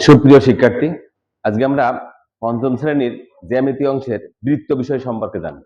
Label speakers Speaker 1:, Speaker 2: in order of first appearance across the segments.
Speaker 1: সুপ্রিয় শিক্ষার্থী, আজকে আমরা পঞ্চম শ্রেণির জ্যামিতি অংশের বৃত্ত বিষয় সম্পর্কে জানব।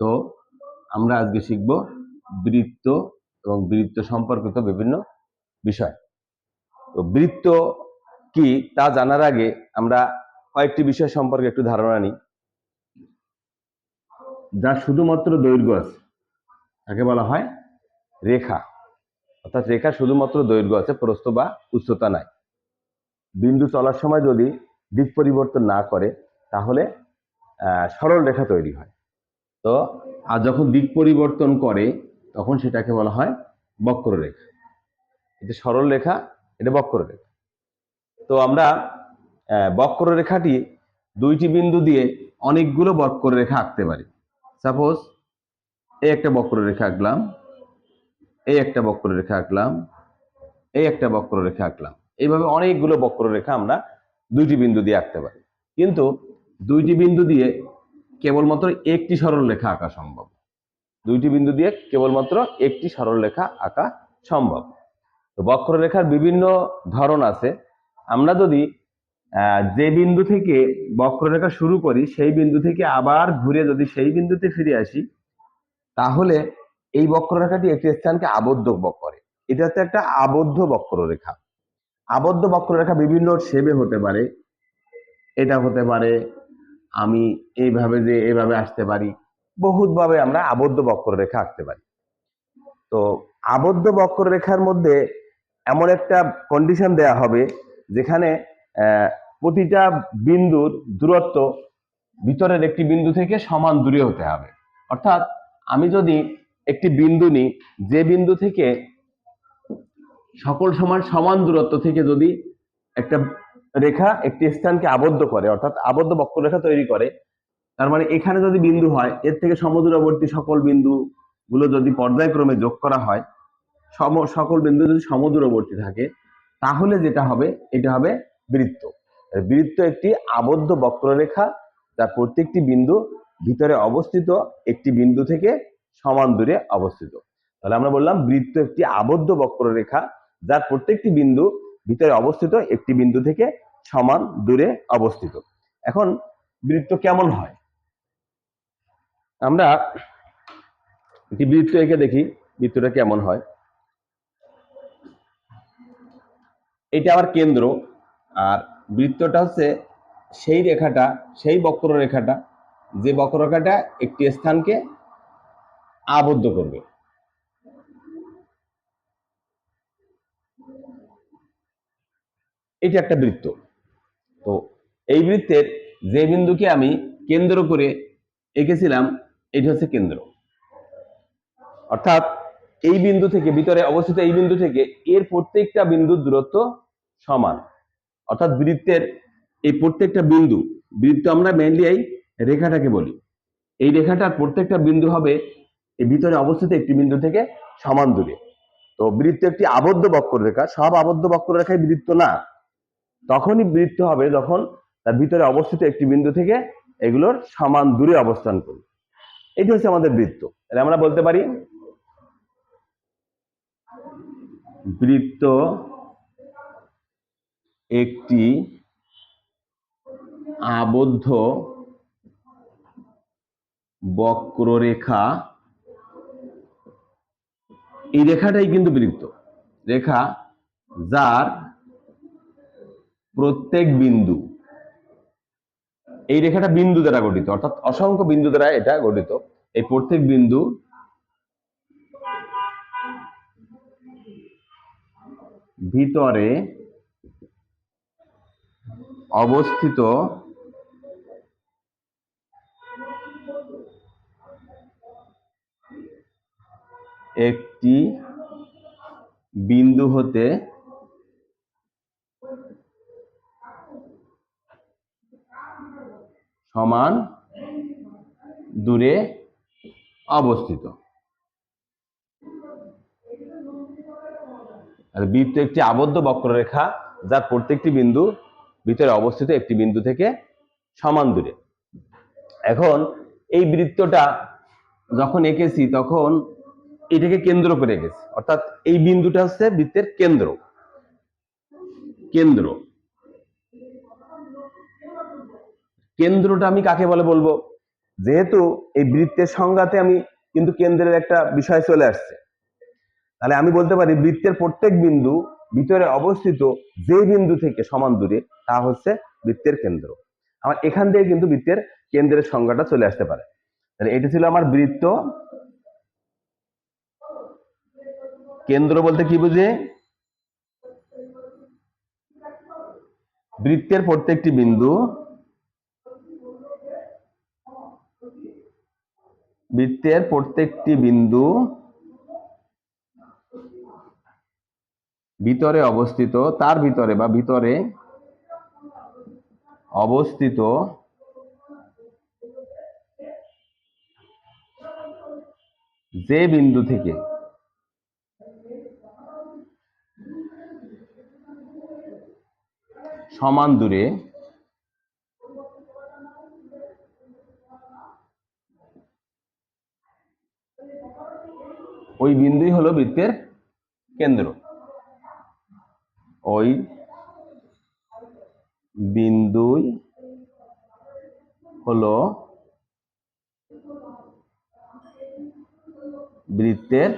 Speaker 1: তো আমরা আজকে শিখব বৃত্ত এবং বৃত্ত সম্পর্কিত বিভিন্ন বিষয়। তো বৃত্ত কি তা জানার আগে আমরা কয়েকটি বিষয় সম্পর্কে একটু ধারণা নিই। যা শুধুমাত্র দৈর্ঘ্য আছে, তাকে বলা হয় রেখা। অর্থাৎ রেখা শুধুমাত্র দৈর্ঘ্য আছে, প্রস্থ বা উচ্চতা নাই। বিন্দু চলার সময় যদি দিক পরিবর্তন না করে, তাহলে সরল রেখা তৈরি হয়। তো, আর যখন দিক পরিবর্তন করে, তখন সেটাকে বলা হয় বক্ররেখা। এটা সরল রেখা, এটা বক্ররেখা। তো আমরা বক্ররেখাটি দুইটি বিন্দু দিয়ে অনেকগুলো বক্ররেখা আঁকতে পারি। সাপোজ এই একটা বক্ররেখা আঁকলাম এই একটা বক্ররেখা আঁকলাম এই একটা বক্ররেখা আঁকলাম। এইভাবে অনেকগুলো বক্ররেখা আমরা দুইটি বিন্দু দিয়ে আঁকতে পারি। কিন্তু দুইটি বিন্দু দিয়ে কেবলমাত্র একটি সরল রেখা আঁকা সম্ভব। দুইটি বিন্দু দিয়ে কেবলমাত্র একটি সরল রেখা আঁকা সম্ভব। তো বক্ররেখার বিভিন্ন ধরন আছে। আমরা যদি যে বিন্দু থেকে বক্ররেখা শুরু করি, সেই বিন্দু থেকে আবার ঘুরে যদি সেই বিন্দুতে ফিরে আসি, তাহলে এই বক্ররেখাটি একটি স্থানকে আবদ্ধ করে। এটা হচ্ছে একটা আবদ্ধ বক্ররেখা আবদ্ধ বক্ররেখা বিভিন্ন শেপে হতে পারে। এটা হতে পারে, আমি এইভাবে যে এইভাবে আসতে পারি, বহুতভাবে আমরা আবদ্ধ বক্ররেখা আঁকতে পারি। তো আবদ্ধ বক্ররেখার মধ্যে এমন একটা কন্ডিশন দেয়া হবে, যেখানে প্রতিটা বিন্দুর দূরত্ব ভিতরের একটি বিন্দু থেকে সমান দূরে হতে হবে। অর্থাৎ আমি যদি একটি বিন্দু নিই, যে বিন্দু থেকে সকল সমান সমান দূরত্ব থেকে যদি একটা রেখা একটি স্থানকে আবদ্ধ করে, অর্থাৎ আবদ্ধ বক্ররেখা তৈরি করে, তার মানে এখানে যদি বিন্দু হয়, এর থেকে সমদূরবর্তী সকল বিন্দু গুলো যদি পর্যায়ক্রমে যোগ করা হয়, সম, সকল বিন্দু যদি সমদূরবর্তী থাকে, তাহলে যেটা হবে, এটা হবে বৃত্ত। বৃত্ত একটি আবদ্ধ বক্ররেখা যা প্রত্যেকটি বিন্দু ভিতরে অবস্থিত, একটি বিন্দু থেকে সমান দূরে অবস্থিত। তাহলে আমরা বললাম বৃত্ত একটি আবদ্ধ বক্ররেখা যার প্রত্যেকটি বিন্দু ভিতরে অবস্থিত, একটি বিন্দু থেকে সমান দূরে অবস্থিত। এখন বৃত্ত কেমন হয়? আমরা একটি বৃত্ত এঁকে দেখি, বৃত্তটা কেমন হয়? এটা আমার কেন্দ্র, আর বৃত্তটা হচ্ছে সেই রেখাটা, সেই বক্ররেখাটা, যে বক্ররেখাটা একটি স্থানকে আবদ্ধ করবে। এটা একটা বৃত্ত। তো এই বৃত্তের যে বিন্দুকে আমি কেন্দ্র করে এঁকেছিলাম, এটি হচ্ছে কেন্দ্র। অর্থাৎ এই বিন্দু থেকে ভিতরে অবস্থিত এই বিন্দু থেকে এর প্রত্যেকটা বিন্দুর দূরত্ব সমান। অর্থাৎ বৃত্তের এই প্রত্যেকটা বিন্দু, বৃত্ত আমরা মেনলি এই রেখাটাকে বলি। এই রেখাটার প্রত্যেকটা বিন্দু হবে এই ভিতরে অবস্থিত একটি বিন্দু থেকে সমান দূরে। তো বৃত্ত একটি আবদ্ধ বক্ররেখা, সব আবদ্ধ বক্ররেখায় বৃত্ত না। তখনই বৃত্ত হবে যখন তার ভিতরে অবস্থিত একটি বিন্দু থেকে এগুলোর সমান দূরে অবস্থান করবে। এটি হচ্ছে আমাদের বৃত্ত। তাহলে আমরা বলতে পারি, বৃত্ত একটি আবদ্ধ বক্ররেখা। এই রেখাটাই কিন্তু বৃত্ত। রেখা যার প্রত্যেক বিন্দু। এই রেখাটা বিন্দু দ্বারা গঠিত, অর্থাৎ অসংখ্য বিন্দু দ্বারা এটা গঠিত। এই প্রত্যেক বিন্দু ভিতরে অবস্থিত একটি বিন্দু হতে সমান দূরে অবস্থিত। আর বৃত্ত একটি আবদ্ধ বক্ররেখা, যার প্রত্যেকটি বিন্দু ভিতরে অবস্থিত একটি বিন্দু থেকে সমান দূরে। এখন এই বৃত্তটা যখন এঁকেছি, তখন এটাকে কেন্দ্র করে এঁকেছি। অর্থাৎ এই বিন্দুটা হচ্ছে বৃত্তের কেন্দ্র। কেন্দ্র। কেন্দ্রটা আমি কাকে বলে বলব? যেহেতু এই বৃত্তের সংজ্ঞাতে আমি কিন্তু কেন্দ্রের একটা বিষয় চলে আসছে। তাহলে আমি বলতে পারি বৃত্তের প্রত্যেক বিন্দু ভিতরে অবস্থিত যে বিন্দু থেকে সমান দূরে, তা হচ্ছে বৃত্তের কেন্দ্র। আমার এখান থেকে কিন্তু বৃত্তের কেন্দ্রের সংজ্ঞাটা চলে আসতে পারে। তাহলে এটি ছিল আমার বৃত্ত। কেন্দ্র বলতে কি বুঝে? বৃত্তের প্রত্যেকটি বিন্দু বৃত্তের প্রত্যেকটি বিন্দু ভিতরে অবস্থিত, তার ভিতরে বা ভিতরে অবস্থিত যে বিন্দু থেকে সমান দূরে ওই বিন্দুই হলো বৃত্তের কেন্দ্র। ওই বিন্দুই হলো বৃত্তের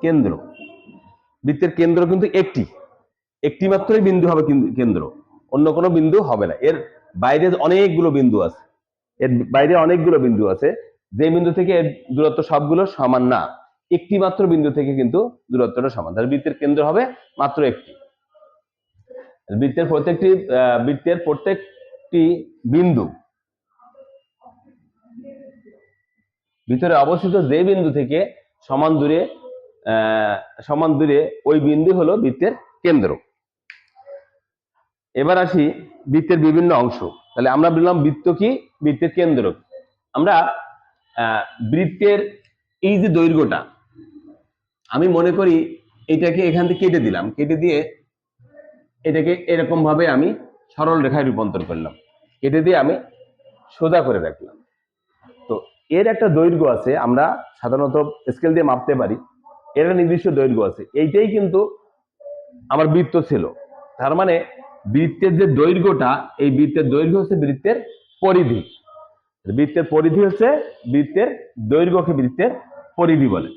Speaker 1: কেন্দ্র। বৃত্তের কেন্দ্র কিন্তু একটি। একটি মাত্রই বিন্দু হবে কেন্দ্র। অন্য কোনো বিন্দু হবে না। এর বাইরে অনেকগুলো বিন্দু আছে। এর বাইরে অনেকগুলো বিন্দু আছে। যে বিন্দু থেকে দূরত্ব সবগুলো সমান না একটি মাত্র বিন্দু থেকে কিন্তু দূরত্বটা সমান। তাহলে বৃত্তের কেন্দ্র হবে মাত্র একটি। বৃত্তের প্রত্যেকটি বৃত্তের প্রত্যেকটি বিন্দু, ভিতরে অবস্থিত যে বিন্দু থেকে সমান দূরে সমান দূরে ওই বিন্দু হলো বৃত্তের কেন্দ্র। এবার আসি বৃত্তের বিভিন্ন অংশ। তাহলে আমরা বললাম বৃত্ত কি? বৃত্তের কেন্দ্র। আমরা বৃত্তের এই যে দৈর্ঘ্যটা, আমি মনে করি এটাকে এখান থেকে কেটে দিলাম। কেটে দিয়ে এটাকে এরকম ভাবে আমি সরল রেখায় রূপান্তর করলাম। কেটে দিয়ে আমি সোজা করে রাখলাম তো এর একটা দৈর্ঘ্য আছে, আমরা সাধারণত স্কেল দিয়ে মাপতে পারি। এর একটা নির্দিষ্ট দৈর্ঘ্য আছে। এইটাই কিন্তু আমার বৃত্ত ছিল। তার মানে বৃত্তের যে দৈর্ঘ্যটা, এই বৃত্তের দৈর্ঘ্য হচ্ছে বৃত্তের পরিধি। বৃত্তের পরিধি হচ্ছে বৃত্তের দৈর্ঘ্যকে বৃত্তের পরিধি বলে।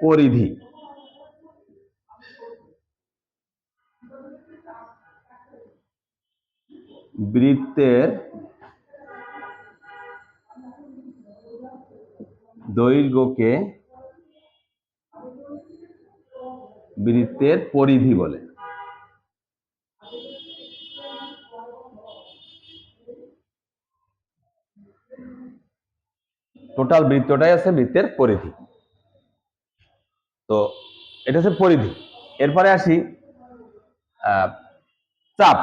Speaker 1: পরিধি। বৃত্তের দৈর্ঘ্যকে বৃত্তের পরিধি বলে। টোটাল বৃত্তটাই আছে বৃত্তের পরিধি। তো এটা হচ্ছে পরিধি। এরপরে আসি চাপ,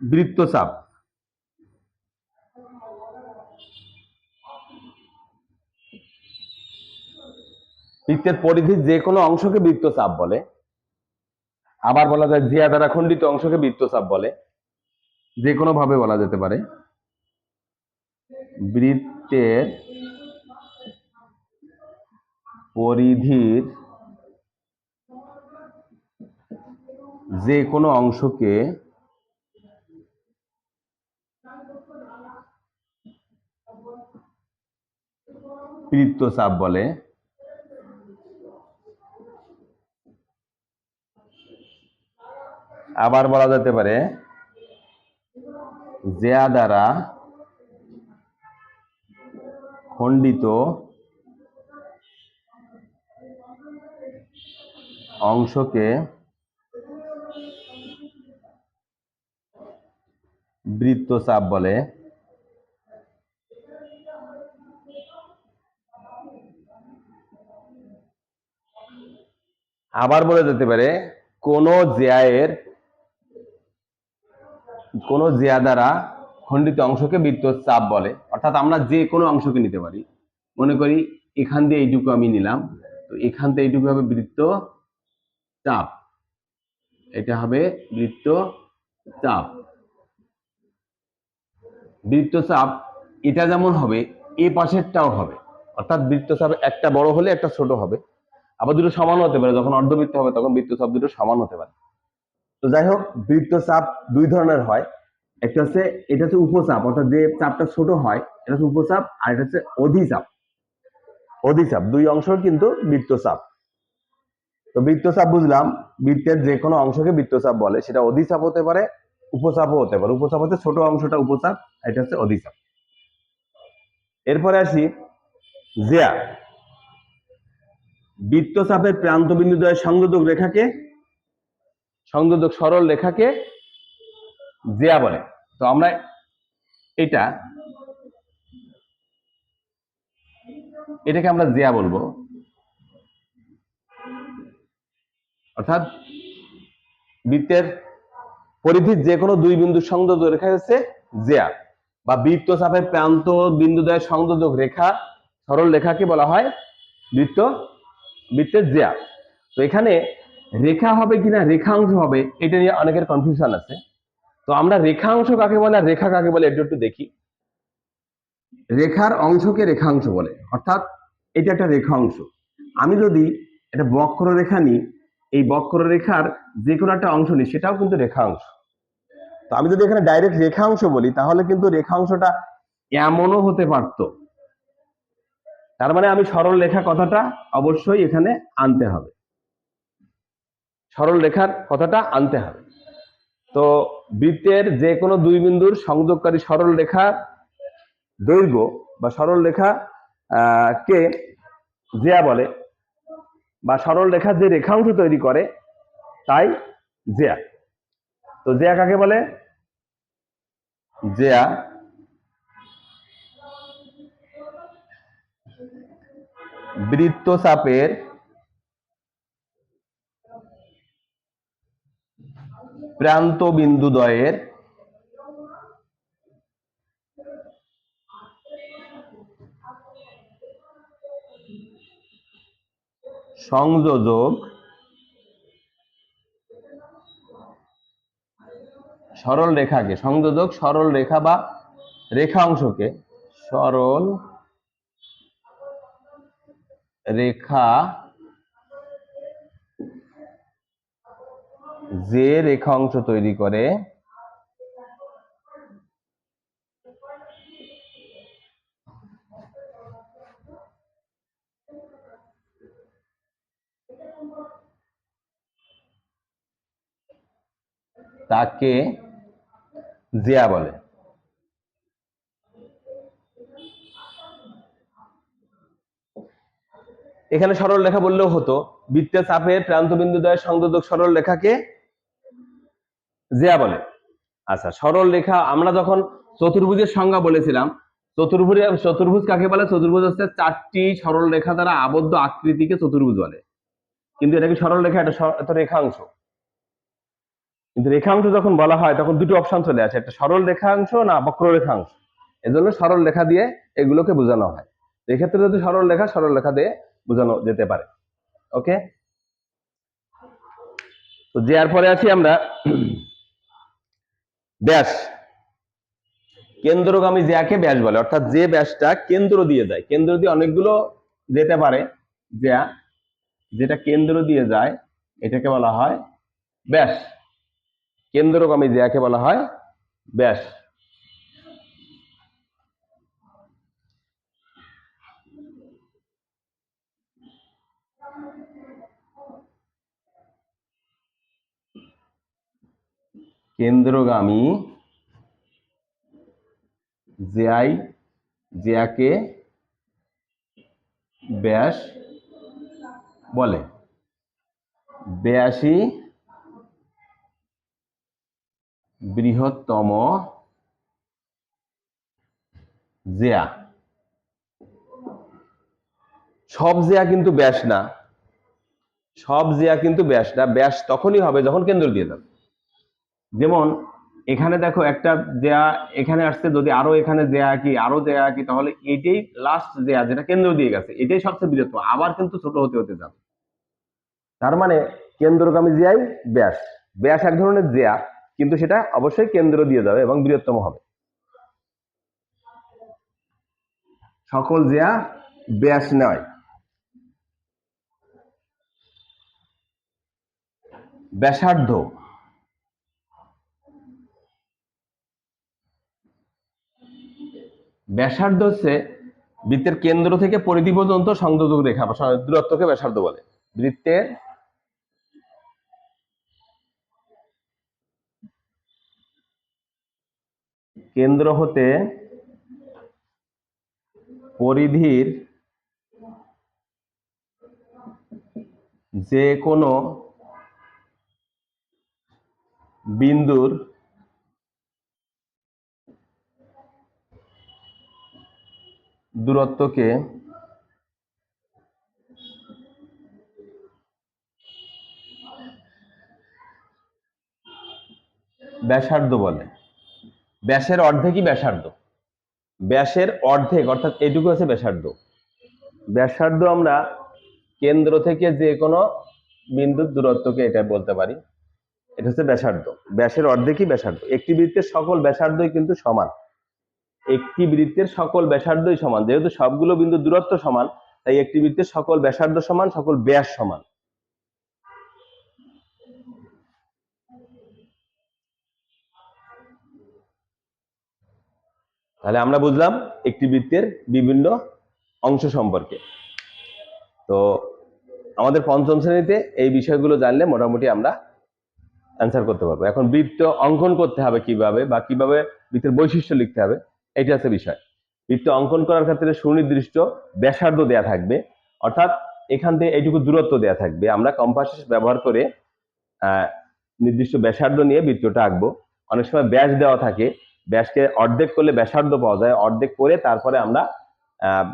Speaker 1: বৃত্ত চাপ। বৃত্তের পরিধির যে কোনো অংশকে বৃত্তচাপ বলে। আবার বলা যায় জিয়া দ্বারা খণ্ডিত অংশকে বৃত্তচাপ বলে। যে কোনো ভাবে বলা যেতে পারে। বৃত্তের পরিধির যে কোনো অংশকে বৃত্তচাপ বলে। আবার বলা যেতে পারে জেয়া দ্বারা খণ্ডিত অংশকে বৃত্তচাপ বলে। আবার বলা যেতে পারে কোন জ্যায়ের কোন জ্যা দ্বারা খণ্ডিত অংশকে বৃত্তচাপ বলে। অর্থাৎ আমরা যে কোনো অংশকে নিতে পারি। মনে করি এখান দিয়ে এইটুকু আমি নিলাম। তো এখান থেকে এইটুকু হবে বৃত্ত চাপ এটা হবে বৃত্ত চাপ বৃত্তচাপ, এটা যেমন হবে, এ পাশেরটাও হবে। অর্থাৎ বৃত্তচাপ একটা বড় হলে একটা ছোট হবে। আবার দুটো সমান হতে পারে। যখন অর্ধবৃত্ত হবে, তখন বৃত্তচাপ দুটো সমান হতে পারে। তো যাই হোক বৃত্তচাপ দুই ধরনের হয়। একটা হচ্ছে, এটা হচ্ছে উপচাপ, অর্থাৎ যে চাপটা ছোট হয়, এটা হচ্ছে উপচাপ, আর এটা হচ্ছে অধিচাপ। অধিচাপ, দুই অংশ কিন্তু বৃত্তচাপ তো বৃত্তচাপ বুঝলাম, বৃত্তের যে কোনো অংশকে বৃত্তচাপ বলে। সেটা অধিচাপ হতে পারে, উপচাপও হতে পারে। উপচাপ হচ্ছে ছোট অংশটা উপচাপ এটা হচ্ছে অধিচাপ। এরপরে আসি, জিয়া। বৃত্তচাপের প্রান্ত বিন্দুদ্বয়ের সংযোজক রেখাকে সংযোজক সরল রেখাকে জিয়া বলে। তো আমরা এটা, এটাকে আমরা জিয়া বলব। অর্থাৎ বৃত্তের পরিধির যে কোনো দুই বিন্দু সংযোজক রেখা হচ্ছে জিয়া, বা বৃত্ত চাপের প্রান্ত বিন্দু বিন্দুদ্বয়ের সংযোজক রেখা সরল রেখাকে বলা হয় বৃত্ত, বৃত্তের জিয়া। তো এখানে রেখা হবে কিনা, রেখাংশ হবে, এটা নিয়ে অনেকের কনফিউশন আছে। তো আমরা রেখাংশ কাকে বলে আর রেখা কাকে বলে এটা একটু দেখি। রেখার অংশকে রেখাংশ বলে, অর্থাৎ এটা একটা রেখাংশ। আমি যদি একটা বক্ররেখা নিই, এই বক্ররেখার যে কোনো একটা অংশ নিই, সেটাও কিন্তু রেখাংশ। তো আমি যদি এখানে ডাইরেক্ট রেখাংশ বলি, তাহলে কিন্তু রেখাংশটা এমনও হতে পারতো। তার মানে আমি সরল রেখা কথাটা অবশ্যই এখানে আনতে হবে। সরল রেখার কথাটা আনতে হবে। তো বৃত্তের যে কোনো দুই বিন্দুর সংযোগকারী সরল রেখা দৈর্ঘ্য বা সরল রেখা কে জেয়া বলে বা সরল রেখা যে রেখাংশ তৈরি করে তাই জেয়া। তো জিয়া কাকে বলে? জিয়া বৃত্তচাপের প্রান্ত বিন্দুদ্বয়ের সংযোজক সরল রেখাকে সংযোজক সরল রেখা বা রেখাংশকে সরল রেখা যে রেখাংশ তৈরি করে তাকে জিয়া বলে। এখানে সরল রেখা বললেও হতো, বৃত্তের চাপের প্রান্ত বিন্দুদ্বয়ের সংযোজক সরল রেখাকে জিয়া বলে। আচ্ছা সরল রেখা, আমরা যখন চতুর্ভুজের সংজ্ঞা বলেছিলাম, চতুর্ভুজ চতুর্ভুজ কাকে বলে? চতুর্ভুজ হচ্ছে চারটি সরল রেখা দ্বারা আবদ্ধ আকৃতিকে চতুর্ভুজ বলে। কিন্তু এটা কি সরল রেখা? এটা রেখাংশ। কিন্তু রেখাংশ যখন বলা হয়, তখন দুটো অপশন চলে আসে, একটা সরল রেখাংশ না বক্র বক্ররেখাংশ এজন্য সরল রেখা দিয়ে এগুলোকে বোঝানো হয়। এক্ষেত্রে যদি সরল রেখা সরল রেখা দিয়ে বোঝানো যেতে পারে। ওকে তো যার পরে আছি আমরা। ব্যাস। কেন্দ্রগামী জ্যাকে ব্যাস বলে, অর্থাৎ যে ব্যাসটা কেন্দ্র দিয়ে যায়, কেন্দ্র দিয়ে অনেকগুলো যেতে পারে জ্যা যেটা কেন্দ্র দিয়ে যায়, এটাকে বলা হয় ব্যাস। কেন্দ্রগামী জ্যাকে বলা হয় ব্যাস। কেন্দ্রগামী জেআই জেয়াকে ব্যাস বলে। ব্যাসই বৃহত্তম জেয়া। সব জেয়া কিন্তু ব্যাস না। সব জেয়া কিন্তু ব্যাস না। ব্যাস তখনই হবে যখন কেন্দ্র দিয়ে যাবে। যেমন, এখানে দেখো একটা দেয়া এখানে আসছে, যদি আরও এখানে দেয়া আঁকি আরও দেয়া আঁকি তাহলে এটাই লাস্ট দেয়া যেটা কেন্দ্র দিয়ে গেছে, এটাই সবচেয়ে বৃহত্তম, আবার কিন্তু ছোট হতে হতে যাবে। তার মানে কেন্দ্রগামী জিয়াই ব্যাস। ব্যাস এক ধরনের জিয়া কিন্তু সেটা অবশ্যই কেন্দ্র দিয়ে যাবে এবং বৃহত্তম হবে। সকল জ্যা ব্যাস নয়। ব্যাসার্ধ। ব্যাসার্ধ হচ্ছে বৃত্তের কেন্দ্র থেকে পরিধি পর্যন্ত সংযোজক রেখা দূরত্বকে ব্যাসার্ধ বলে। বৃত্তের কেন্দ্র হতে পরিধির যে কোনো বিন্দুর দূরত্বকে ব্যাসার্ধ বলে। ব্যাসের অর্ধেকই ব্যাসার্ধ। ব্যাসের অর্ধেক, অর্থাৎ এটুকু আছে ব্যাসার্ধ। ব্যাসার্ধ আমরা কেন্দ্র থেকে যে কোনো বিন্দুর দূরত্বকে এটা বলতে পারি। এটা হচ্ছে ব্যাসার্ধ। ব্যাসের অর্ধেকই ব্যাসার্ধ। একটি বৃত্তের সকল ব্যাসার্ধই কিন্তু সমান। একটি বৃত্তের সকল ব্যাসার্ধই সমান। যেহেতু সবগুলো বিন্দুর দূরত্ব সমান, তাই একটি বৃত্তের সকল ব্যাসার্ধ সমান, সকল ব্যাস সমান। তাহলে আমরা বুঝলাম একটি বৃত্তের বিভিন্ন অংশ সম্পর্কে। তো আমাদের পঞ্চম শ্রেণীতে এই বিষয়গুলো জানলে মোটামুটি আমরা অ্যান্সার করতে পারব। এখন বৃত্ত অঙ্কন করতে হবে কীভাবে বা কীভাবে বৃত্তের বৈশিষ্ট্য লিখতে হবে। এটা হচ্ছে বিষয়। বৃত্ত অঙ্কন করার ক্ষেত্রে সুনির্দিষ্ট ব্যাসার্ধ দেয়া থাকবে, অর্থাৎ এখান থেকে এইটুকু দূরত্ব দেয়া থাকবে। আমরা কম্পাস ব্যবহার করে নির্দিষ্ট ব্যাসার্ধ নিয়ে বৃত্তটা আঁকবো। অনেক সময় ব্যাস দেওয়া থাকে, ব্যাসকে অর্ধেক করলে ব্যাসার্ধ পাওয়া যায়, অর্ধেক করে তারপরে আমরা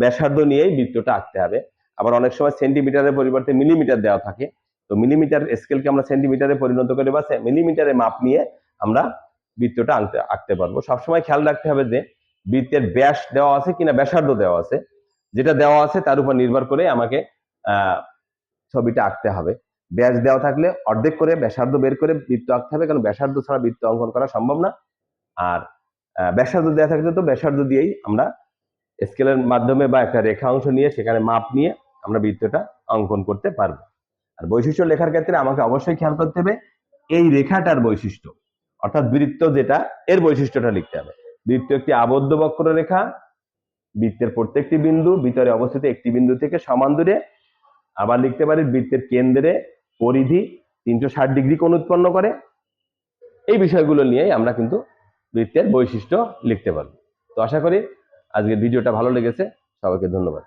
Speaker 1: ব্যাসার্ধ নিয়েই বৃত্তটা আঁকতে হবে। আবার অনেক সময় সেন্টিমিটারের পরিবর্তে মিলিমিটার দেওয়া থাকে। তো মিলিমিটার স্কেলকে আমরা সেন্টিমিটারে পরিণত করে বা মিলিমিটারে মাপ নিয়ে আমরা বৃত্তটা আঁকতে আঁকতে পারব। সবসময় খেয়াল রাখতে হবে যে বৃত্তের ব্যাস দেওয়া আছে কিনা, ব্যাসার্ধ দেওয়া আছে। যেটা দেওয়া আছে তার উপর নির্ভর করে আমাকে ছবিটা আঁকতে হবে। ব্যাস দেওয়া থাকলে অর্ধেক করে ব্যাসার্ধ বের করে বৃত্ত আঁকতে হবে, কারণ ব্যাসার্ধ ছাড়া বৃত্ত অঙ্কন করা সম্ভব না। আর ব্যাসার্ধ দেওয়া থাকলে তো ব্যাসার্ধ দিয়েই আমরা স্কেলের মাধ্যমে বা একটা রেখা অংশ নিয়ে সেখানে মাপ নিয়ে আমরা বৃত্তটা অঙ্কন করতে পারব। আর বৈশিষ্ট্য লেখার ক্ষেত্রে আমাকে অবশ্যই খেয়াল করতে হবে, এই রেখাটার বৈশিষ্ট্য, অর্থাৎ বৃত্ত যেটা, এর বৈশিষ্ট্যটা লিখতে হবে। বৃত্ত একটি আবদ্ধ বক্ররেখা বৃত্তের প্রত্যেকটি বিন্দু ভিতরে অবস্থিত একটি বিন্দু থেকে সমান দূরে। আবার লিখতে পারি বৃত্তের কেন্দ্রে পরিধি তিনশো ষাট ডিগ্রি কোণ উৎপন্ন করে। এই বিষয়গুলো নিয়েই আমরা কিন্তু বৃত্তের বৈশিষ্ট্য লিখতে পারব। তো আশা করি আজকের ভিডিওটা ভালো লেগেছে। সবাইকে ধন্যবাদ।